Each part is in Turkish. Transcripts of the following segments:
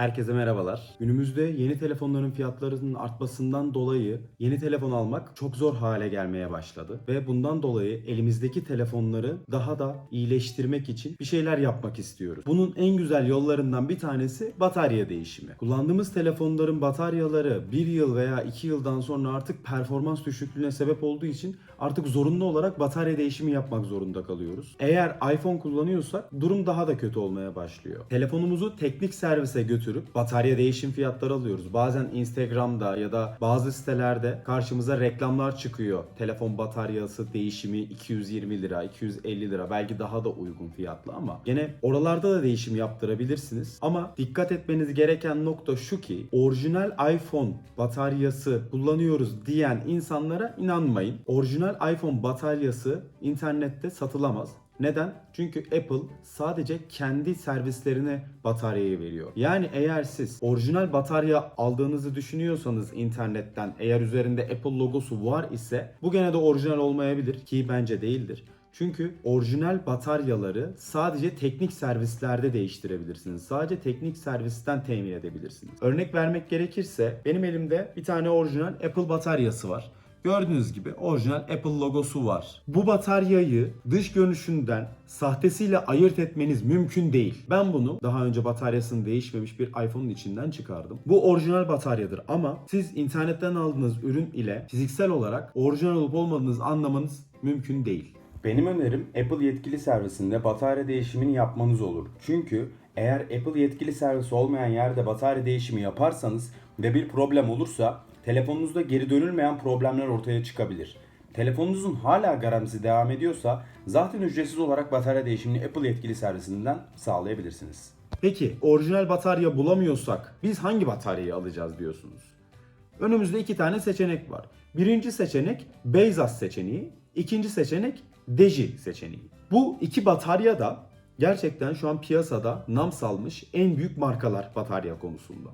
Herkese merhabalar. Günümüzde yeni telefonların fiyatlarının artmasından dolayı yeni telefon almak çok zor hale gelmeye başladı. Ve bundan dolayı elimizdeki telefonları daha da iyileştirmek için bir şeyler yapmak istiyoruz. Bunun en güzel yollarından bir tanesi batarya değişimi. Kullandığımız telefonların bataryaları bir yıl veya iki yıldan sonra artık performans düşüklüğüne sebep olduğu için artık zorunlu olarak batarya değişimi yapmak zorunda kalıyoruz. Eğer iPhone kullanıyorsak durum daha da kötü olmaya başlıyor. Telefonumuzu teknik servise götürüp batarya değişim fiyatları alıyoruz. Bazen Instagram'da ya da bazı sitelerde karşımıza reklamlar çıkıyor. Telefon bataryası değişimi 220 lira, 250 lira belki daha da uygun fiyatlı ama gene oralarda da değişim yaptırabilirsiniz. Ama dikkat etmeniz gereken nokta şu ki orijinal iPhone bataryası kullanıyoruz diyen insanlara inanmayın. Orijinal iPhone bataryası internette satılamaz. Neden? Çünkü Apple sadece kendi servislerine bataryayı veriyor. Yani eğer siz orijinal batarya aldığınızı düşünüyorsanız internetten eğer üzerinde Apple logosu var ise bu gene de orijinal olmayabilir ki bence değildir. Çünkü orijinal bataryaları sadece teknik servislerde değiştirebilirsiniz. Sadece teknik servisten temin edebilirsiniz. Örnek vermek gerekirse benim elimde bir tane orijinal Apple bataryası var. Gördüğünüz gibi orijinal Apple logosu var. Bu bataryayı dış görünüşünden sahtesiyle ayırt etmeniz mümkün değil. Ben bunu daha önce bataryasının değişmemiş bir iPhone'un içinden çıkardım. Bu orijinal bataryadır ama siz internetten aldığınız ürün ile fiziksel olarak orijinal olup olmadığınızı anlamanız mümkün değil. Benim önerim Apple yetkili servisinde batarya değişimini yapmanız olur. Çünkü eğer Apple yetkili servisi olmayan yerde batarya değişimi yaparsanız ve bir problem olursa telefonunuzda geri dönülmeyen problemler ortaya çıkabilir. Telefonunuzun hala garantisi devam ediyorsa zaten ücretsiz olarak batarya değişimini Apple yetkili servisinden sağlayabilirsiniz. Peki orijinal batarya bulamıyorsak biz hangi bataryayı alacağız diyorsunuz? Önümüzde iki tane seçenek var. Birinci seçenek Beyzas seçeneği, ikinci seçenek Deji seçeneği. Bu iki batarya da gerçekten şu an piyasada nam salmış en büyük markalar batarya konusunda.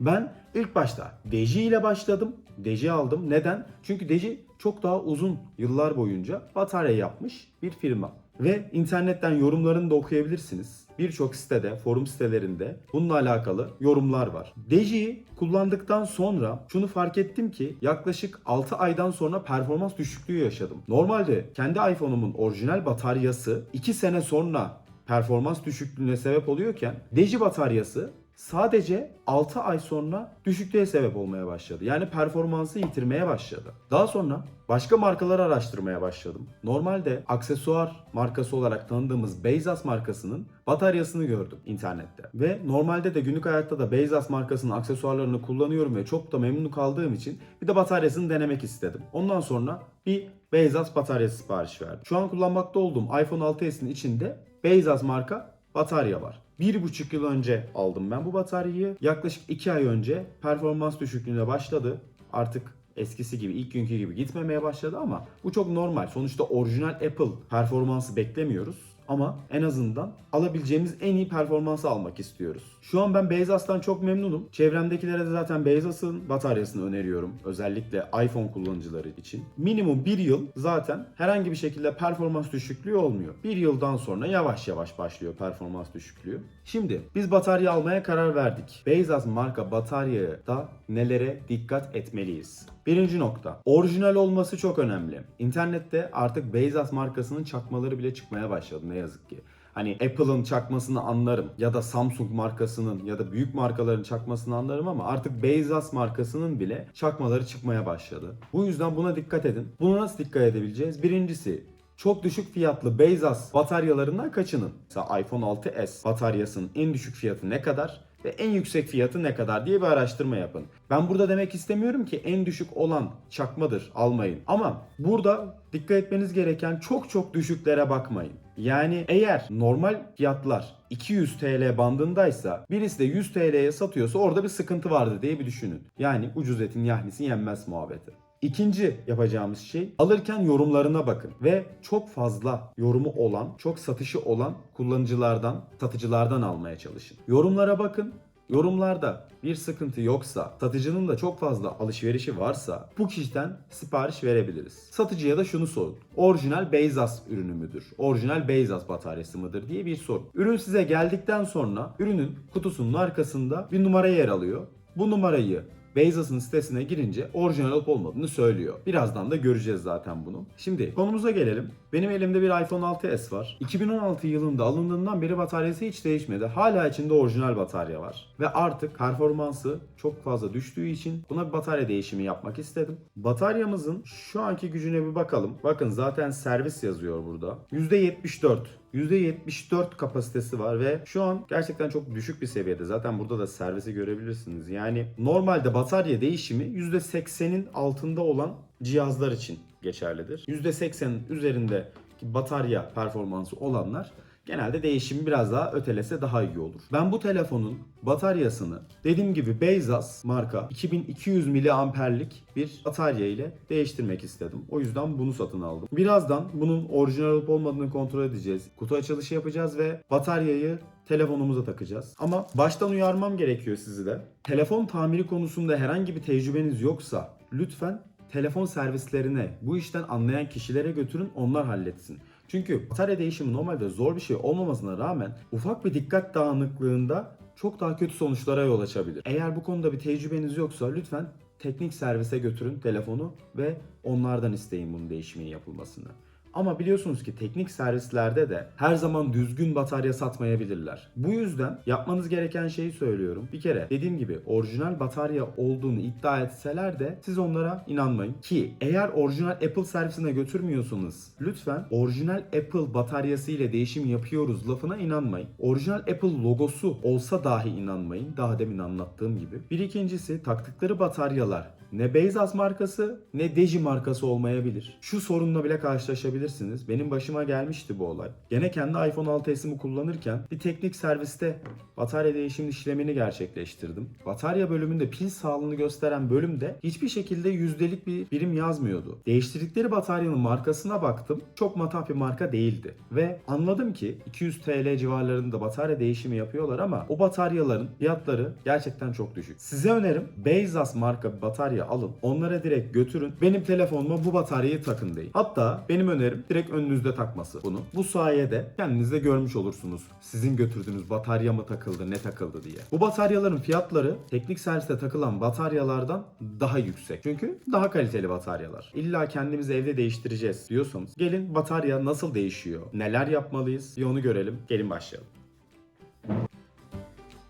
Ben ilk başta Deji ile başladım. Deji aldım. Neden? Çünkü Deji çok daha uzun yıllar boyunca batarya yapmış bir firma. Ve internetten yorumlarını da okuyabilirsiniz. Birçok sitede, forum sitelerinde bununla alakalı yorumlar var. Deji'yi kullandıktan sonra şunu fark ettim ki yaklaşık 6 aydan sonra performans düşüklüğü yaşadım. Normalde kendi iPhone'umun orijinal bataryası 2 sene sonra performans düşüklüğüne sebep oluyorken Deji bataryası sadece 6 ay sonra düşüklüğe sebep olmaya başladı. Yani performansı yitirmeye başladı. Daha sonra başka markaları araştırmaya başladım. Normalde aksesuar markası olarak tanıdığımız Beyzas markasının bataryasını gördüm internette. Ve normalde de günlük hayatta da Beyzas markasının aksesuarlarını kullanıyorum ve çok da memnun kaldığım için bir de bataryasını denemek istedim. Ondan sonra bir Beyzas bataryası sipariş verdim. Şu an kullanmakta olduğum iPhone 6s'in içinde Beyzas marka batarya var. Bir buçuk yıl önce aldım ben bu bataryayı. Yaklaşık iki ay önce performans düşüklüğüne başladı. Artık eskisi gibi ilk günkü gibi gitmemeye başladı ama bu çok normal. Sonuçta orijinal Apple performansı beklemiyoruz. Ama en azından alabileceğimiz en iyi performansı almak istiyoruz. Şu an ben Beyzas'tan çok memnunum. Çevremdekilere de zaten Beyzas'ın bataryasını öneriyorum. Özellikle iPhone kullanıcıları için. Minimum bir yıl zaten herhangi bir şekilde performans düşüklüğü olmuyor. Bir yıldan sonra yavaş yavaş başlıyor performans düşüklüğü. Şimdi biz batarya almaya karar verdik. Beyzas marka bataryaya da nelere dikkat etmeliyiz? Birinci nokta. Orijinal olması çok önemli. İnternette artık Beyzas markasının çakmaları bile çıkmaya başladı ne yazık ki. Hani Apple'ın çakmasını anlarım ya da Samsung markasının ya da büyük markaların çakmasını anlarım ama artık Beyzas markasının bile çakmaları çıkmaya başladı. Bu yüzden buna dikkat edin. Bunu nasıl dikkat edebileceğiz? Birincisi çok düşük fiyatlı Beyzas bataryalarından kaçının. Mesela iPhone 6s bataryasının en düşük fiyatı ne kadar? Ve en yüksek fiyatı ne kadar diye bir araştırma yapın. Ben burada demek istemiyorum ki en düşük olan çakmadır almayın. Ama burada dikkat etmeniz gereken çok çok düşüklere bakmayın. Yani eğer normal fiyatlar 200 TL bandındaysa birisi de 100 TL'ye satıyorsa orada bir sıkıntı vardı diye bir düşünün. Yani ucuz etin yahnisi yenmez muhabbeti. İkinci yapacağımız şey alırken yorumlarına bakın ve çok fazla yorumu olan, çok satışı olan kullanıcılardan, satıcılardan almaya çalışın. Yorumlara bakın Yorumlarda bir sıkıntı yoksa, satıcının da çok fazla alışverişi varsa bu kişiden sipariş verebiliriz. Satıcıya da şunu sorun. Orijinal Beyzas ürünü müdür? Orijinal Beyzas bataryası mıdır diye bir sorun. Ürün size geldikten sonra ürünün kutusunun arkasında bir numara yer alıyor. Bu numarayı Bezos'un sitesine girince orijinal olup olmadığını söylüyor. Birazdan da göreceğiz zaten bunu. Şimdi konumuza gelelim. Benim elimde bir iPhone 6s var. 2016 yılında alındığından beri bataryası hiç değişmedi. Hala içinde orijinal batarya var. Ve artık performansı çok fazla düştüğü için buna bir batarya değişimi yapmak istedim. Bataryamızın şu anki gücüne bir bakalım. Bakın zaten servis yazıyor burada. %74. %74 kapasitesi var ve şu an gerçekten çok düşük bir seviyede. Zaten burada da servisi görebilirsiniz. Yani normalde batarya değişimi %80'in altında olan cihazlar için geçerlidir. %80'in üzerinde batarya performansı olanlar genelde değişimi biraz daha ötelese daha iyi olur. Ben bu telefonun bataryasını dediğim gibi Beyzas marka 2200 miliamperlik bir batarya ile değiştirmek istedim. O yüzden bunu satın aldım. Birazdan bunun orijinal olup olmadığını kontrol edeceğiz. Kutu açılışı yapacağız ve bataryayı telefonumuza takacağız. Ama baştan uyarmam gerekiyor sizi de. Telefon tamiri konusunda herhangi bir tecrübeniz yoksa lütfen telefon servislerine bu işten anlayan kişilere götürün onlar halletsin. Çünkü batarya değişimi normalde zor bir şey olmamasına rağmen ufak bir dikkat dağınıklığında çok daha kötü sonuçlara yol açabilir. Eğer bu konuda bir tecrübeniz yoksa lütfen teknik servise götürün telefonu ve onlardan isteyin bunun değişiminin yapılmasını. Ama biliyorsunuz ki teknik servislerde de her zaman düzgün batarya satmayabilirler. Bu yüzden yapmanız gereken şeyi söylüyorum. Bir kere dediğim gibi orijinal batarya olduğunu iddia etseler de siz onlara inanmayın. Ki eğer orijinal Apple servisine götürmüyorsanız lütfen orijinal Apple bataryası ile değişim yapıyoruz lafına inanmayın. Orijinal Apple logosu olsa dahi inanmayın. Daha demin anlattığım gibi. Bir ikincisi taktıkları bataryalar ne Beyzas markası ne Deji markası olmayabilir. Şu sorunla bile karşılaşabilirsiniz. Benim başıma gelmişti bu olay. Gene kendi iPhone 6s'imi kullanırken bir teknik serviste batarya değişim işlemini gerçekleştirdim. Batarya bölümünde pil sağlığını gösteren bölümde hiçbir şekilde yüzdelik bir birim yazmıyordu. Değiştirdikleri bataryanın markasına baktım. Çok matah bir marka değildi. Ve anladım ki 200 TL civarlarında batarya değişimi yapıyorlar ama o bataryaların fiyatları gerçekten çok düşük. Size önerim Beyzas marka bir batarya alın. Onlara direkt götürün. Benim telefonuma bu bataryayı takın deyin. Hatta benim önerim direkt önünüzde takması bunu. Bu sayede kendiniz de görmüş olursunuz. Sizin götürdüğünüz batarya mı takıldı ne takıldı diye. Bu bataryaların fiyatları teknik serviste takılan bataryalardan daha yüksek. Çünkü daha kaliteli bataryalar. İlla kendimizi evde değiştireceğiz diyorsanız gelin batarya nasıl değişiyor? Neler yapmalıyız? Bir onu görelim. Gelin başlayalım.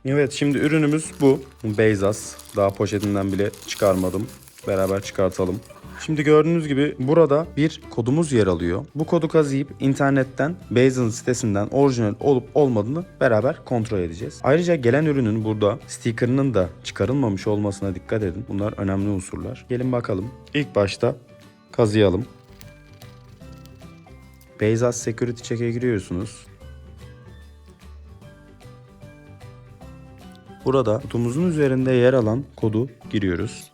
Evet şimdi ürünümüz bu. Beyzas. Daha poşetinden bile çıkarmadım. Beraber çıkartalım. Şimdi gördüğünüz gibi burada bir kodumuz yer alıyor. Bu kodu kazıyıp internetten Beyzas'ın sitesinden orijinal olup olmadığını beraber kontrol edeceğiz. Ayrıca gelen ürünün burada sticker'ının da çıkarılmamış olmasına dikkat edin. Bunlar önemli unsurlar. Gelin bakalım. İlk başta kazıyalım. Beyzas Security Check'e giriyorsunuz. Burada kutumuzun üzerinde yer alan kodu giriyoruz.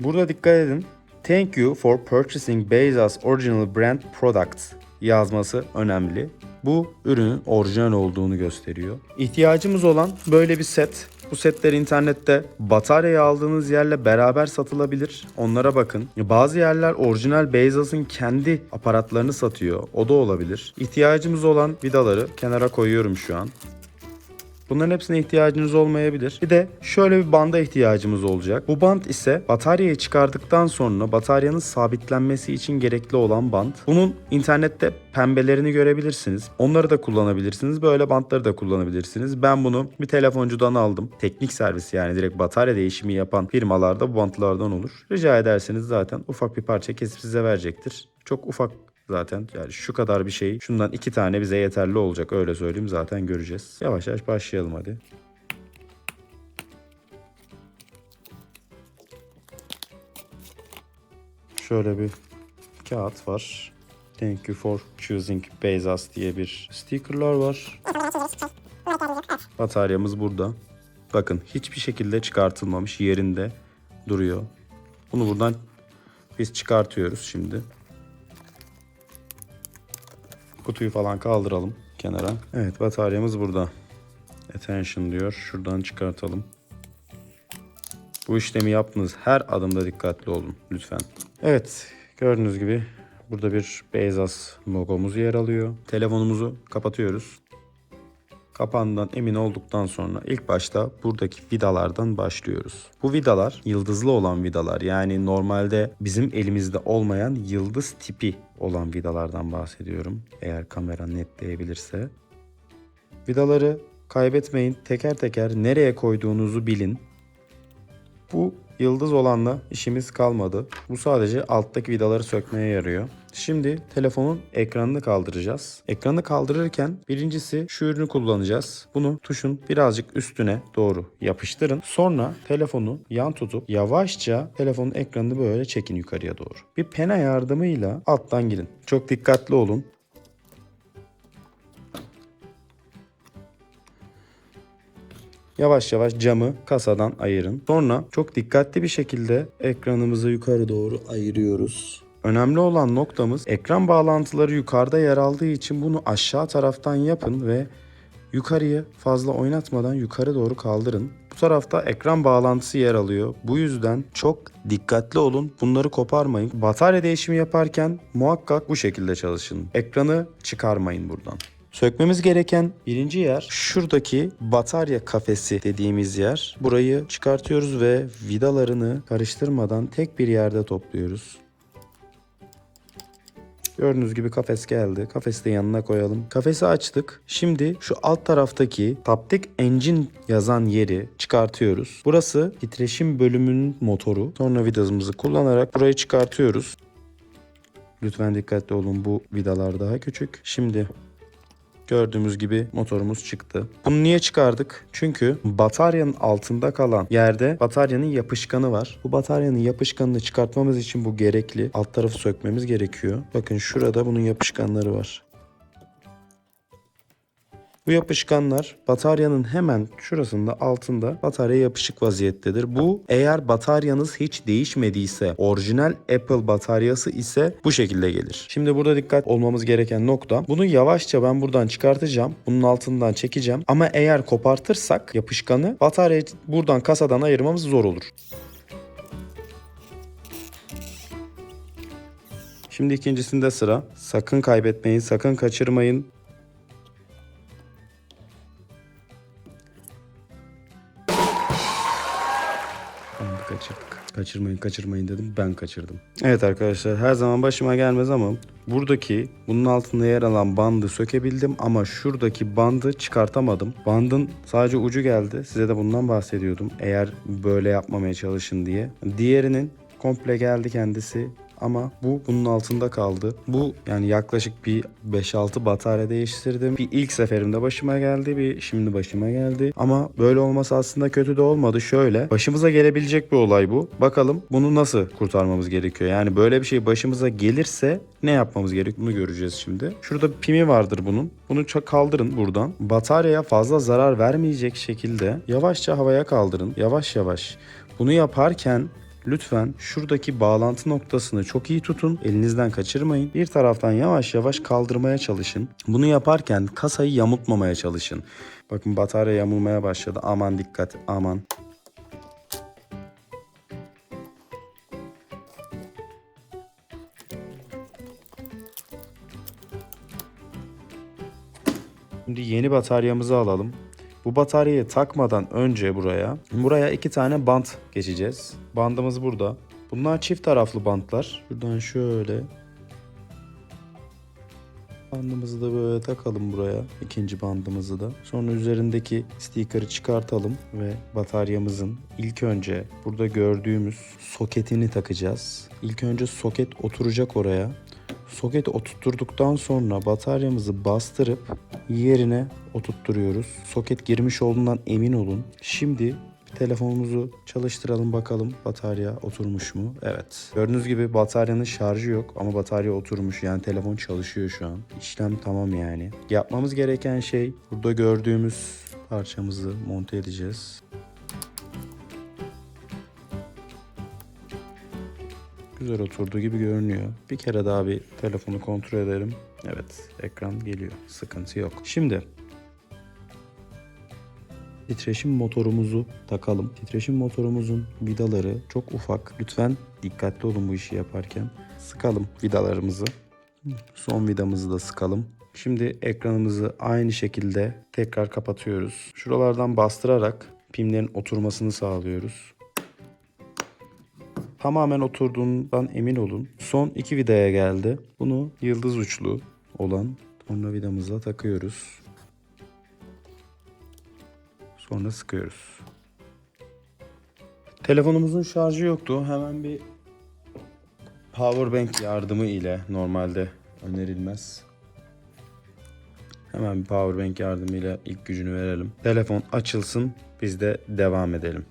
Burada dikkat edin. Thank you for purchasing Bezos Original Brand Products yazması önemli. Bu ürünün orijinal olduğunu gösteriyor. İhtiyacımız olan böyle bir set. Bu setler internette bataryayı aldığınız yerle beraber satılabilir. Onlara bakın. Bazı yerler orijinal Bezos'un kendi aparatlarını satıyor. O da olabilir. İhtiyacımız olan vidaları kenara koyuyorum şu an. Bunların hepsine ihtiyacınız olmayabilir. Bir de şöyle bir banda ihtiyacımız olacak. Bu band ise bataryayı çıkardıktan sonra bataryanın sabitlenmesi için gerekli olan band. Bunun internette pembelerini görebilirsiniz. Onları da kullanabilirsiniz. Böyle bantları da kullanabilirsiniz. Ben bunu bir telefoncudan aldım. Teknik servis yani direkt batarya değişimi yapan firmalarda bu bantlardan olur. Rica ederseniz zaten ufak bir parça kesip size verecektir. Çok ufak zaten yani şu kadar bir şey şundan iki tane bize yeterli olacak öyle söyleyeyim zaten göreceğiz. Yavaş yavaş başlayalım hadi. Şöyle bir kağıt var. Thank you for choosing Bezos diye bir stickerlar var. Bataryamız burada. Bakın hiçbir şekilde çıkartılmamış yerinde duruyor. Bunu buradan biz çıkartıyoruz şimdi. Kutuyu falan kaldıralım kenara. Evet bataryamız burada. Attention diyor. Şuradan çıkartalım. Bu işlemi yaptığınız her adımda dikkatli olun lütfen. Evet gördüğünüz gibi burada bir Beyzas logomuz yer alıyor. Telefonumuzu kapatıyoruz. Kapağından emin olduktan sonra ilk başta buradaki vidalardan başlıyoruz. Bu vidalar yıldızlı olan vidalar yani normalde bizim elimizde olmayan yıldız tipi olan vidalardan bahsediyorum. Eğer kamera netleyebilirse. Vidaları kaybetmeyin. Teker teker nereye koyduğunuzu bilin. Bu yıldız olanla işimiz kalmadı. Bu sadece alttaki vidaları sökmeye yarıyor. Şimdi telefonun ekranını kaldıracağız. Ekranı kaldırırken birincisi şu ürünü kullanacağız. Bunu tuşun birazcık üstüne doğru yapıştırın. Sonra telefonu yan tutup yavaşça telefonun ekranını böyle çekin yukarıya doğru. Bir pena yardımıyla alttan girin. Çok dikkatli olun. Yavaş yavaş camı kasadan ayırın. Sonra çok dikkatli bir şekilde ekranımızı yukarı doğru ayırıyoruz. Önemli olan noktamız ekran bağlantıları yukarıda yer aldığı için bunu aşağı taraftan yapın ve yukarıya fazla oynatmadan yukarı doğru kaldırın. Bu tarafta ekran bağlantısı yer alıyor. Bu yüzden çok dikkatli olun. Bunları koparmayın. Batarya değişimi yaparken muhakkak bu şekilde çalışın. Ekranı çıkarmayın buradan. Sökmemiz gereken birinci yer şuradaki batarya kafesi dediğimiz yer. Burayı çıkartıyoruz ve vidalarını karıştırmadan tek bir yerde topluyoruz. Gördüğünüz gibi kafes geldi. Kafesi de yanına koyalım. Kafesi açtık. Şimdi şu alt taraftaki Taptic Engine yazan yeri çıkartıyoruz. Burası titreşim bölümünün motoru. Sonra vidamızı kullanarak burayı çıkartıyoruz. Lütfen dikkatli olun bu vidalar daha küçük. Şimdi Gördüğümüz gibi motorumuz çıktı. Bunu niye çıkardık? Çünkü bataryanın altında kalan yerde bataryanın yapışkanı var. Bu bataryanın yapışkanını çıkartmamız için bu gerekli. Alt tarafı sökmemiz gerekiyor. Bakın şurada bunun yapışkanları var. Bu yapışkanlar bataryanın hemen şurasında altında batarya yapışık vaziyettedir. Bu eğer bataryanız hiç değişmediyse orijinal Apple bataryası ise bu şekilde gelir. Şimdi burada dikkat olmamız gereken nokta bunu yavaşça ben buradan çıkartacağım. Bunun altından çekeceğim. Ama eğer kopartırsak yapışkanı bataryayı buradan kasadan ayırmamız zor olur. Şimdi ikincisinde sıra. Sakın kaybetmeyin, sakın kaçırmayın. Kaçırmayın kaçırmayın dedim ben kaçırdım. Evet arkadaşlar her zaman başıma gelmez ama buradaki bunun altında yer alan bandı sökebildim ama şuradaki bandı çıkartamadım. Bandın sadece ucu geldi. Size de bundan bahsediyordum. Eğer böyle yapmamaya çalışın diye. Diğerinin komple geldi kendisi ama bu bunun altında kaldı. Bu yani yaklaşık bir 5-6 batarya değiştirdim. Bir ilk seferimde başıma geldi, bir şimdi başıma geldi. Ama böyle olması aslında kötü de olmadı. Şöyle başımıza gelebilecek bir olay bu. Bakalım bunu nasıl kurtarmamız gerekiyor? Yani böyle bir şey başımıza gelirse ne yapmamız gerek bunu göreceğiz şimdi. Şurada bir pimi vardır bunun. Bunu kaldırın buradan. Bataryaya fazla zarar vermeyecek şekilde yavaşça havaya kaldırın. Yavaş yavaş. Bunu yaparken Lütfen şuradaki bağlantı noktasını çok iyi tutun. Elinizden kaçırmayın. Bir taraftan yavaş yavaş kaldırmaya çalışın. Bunu yaparken kasayı yamultmamaya çalışın. Bakın batarya yamulmaya başladı. Aman dikkat aman. Şimdi yeni bataryamızı alalım. Bu bataryayı takmadan önce buraya, buraya iki tane bant geçeceğiz. Bandımız burada. Bunlar çift taraflı bantlar. Şuradan şöyle bandımızı da böyle takalım buraya. ikinci bandımızı da. Sonra üzerindeki sticker'ı çıkartalım ve bataryamızın ilk önce burada gördüğümüz soketini takacağız. İlk önce soket oturacak oraya. Soketi oturtturduktan sonra bataryamızı bastırıp yerine oturtturuyoruz. Soket girmiş olduğundan emin olun. Şimdi telefonumuzu çalıştıralım bakalım batarya oturmuş mu? Evet. Gördüğünüz gibi bataryanın şarjı yok ama batarya oturmuş. Yani telefon çalışıyor şu an. İşlem tamam yani. Yapmamız gereken şey burada gördüğümüz parçamızı monte edeceğiz. Güzel oturduğu gibi görünüyor. Bir kere daha bir telefonu kontrol edelim. Evet, ekran geliyor. Sıkıntı yok. Şimdi titreşim motorumuzu takalım. Titreşim motorumuzun vidaları çok ufak. Lütfen dikkatli olun bu işi yaparken. Sıkalım vidalarımızı. Son vidamızı da sıkalım. Şimdi ekranımızı aynı şekilde tekrar kapatıyoruz. Şuralardan bastırarak pimlerin oturmasını sağlıyoruz. Tamamen oturduğundan emin olun. Son iki vidaya geldi. Bunu yıldız uçlu olan tornavidamızla takıyoruz. Sonra sıkıyoruz. Telefonumuzun şarjı yoktu. Hemen bir powerbank yardımı ile normalde önerilmez. Hemen bir powerbank yardımıyla ilk gücünü verelim. Telefon açılsın biz de devam edelim.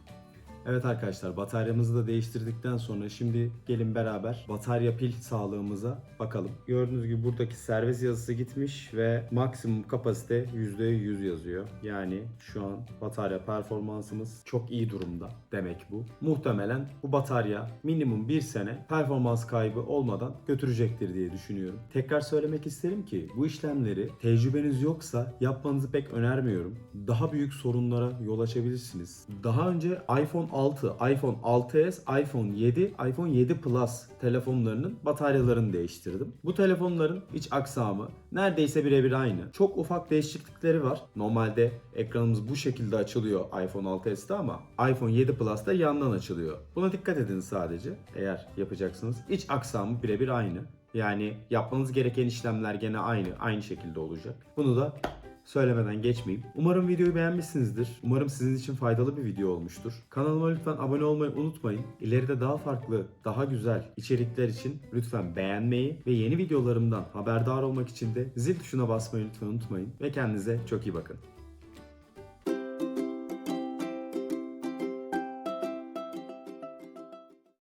Evet arkadaşlar bataryamızı da değiştirdikten sonra şimdi gelin beraber batarya pil sağlığımıza bakalım. Gördüğünüz gibi buradaki servis yazısı gitmiş ve maksimum kapasite %100 yazıyor. Yani şu an batarya performansımız çok iyi durumda demek bu. Muhtemelen bu batarya minimum bir sene performans kaybı olmadan götürecektir diye düşünüyorum. Tekrar söylemek isterim ki bu işlemleri tecrübeniz yoksa yapmanızı pek önermiyorum. Daha büyük sorunlara yol açabilirsiniz. Daha önce iPhone 6, iPhone 6s, iPhone 7, iPhone 7 Plus telefonlarının bataryalarını değiştirdim. Bu telefonların iç aksamı neredeyse birebir aynı. Çok ufak değişiklikleri var. Normalde ekranımız bu şekilde açılıyor iPhone 6s'te ama iPhone 7 Plus'ta yandan açılıyor. Buna dikkat edin sadece eğer yapacaksınız. İç aksamı birebir aynı. Yani yapmanız gereken işlemler gene aynı, aynı şekilde olacak. Bunu da söylemeden geçmeyeyim. Umarım videoyu beğenmişsinizdir. Umarım sizin için faydalı bir video olmuştur. Kanalıma lütfen abone olmayı unutmayın. İleride daha farklı, daha güzel içerikler için lütfen beğenmeyi ve yeni videolarımdan haberdar olmak için de zil tuşuna basmayı lütfen unutmayın. Ve kendinize çok iyi bakın.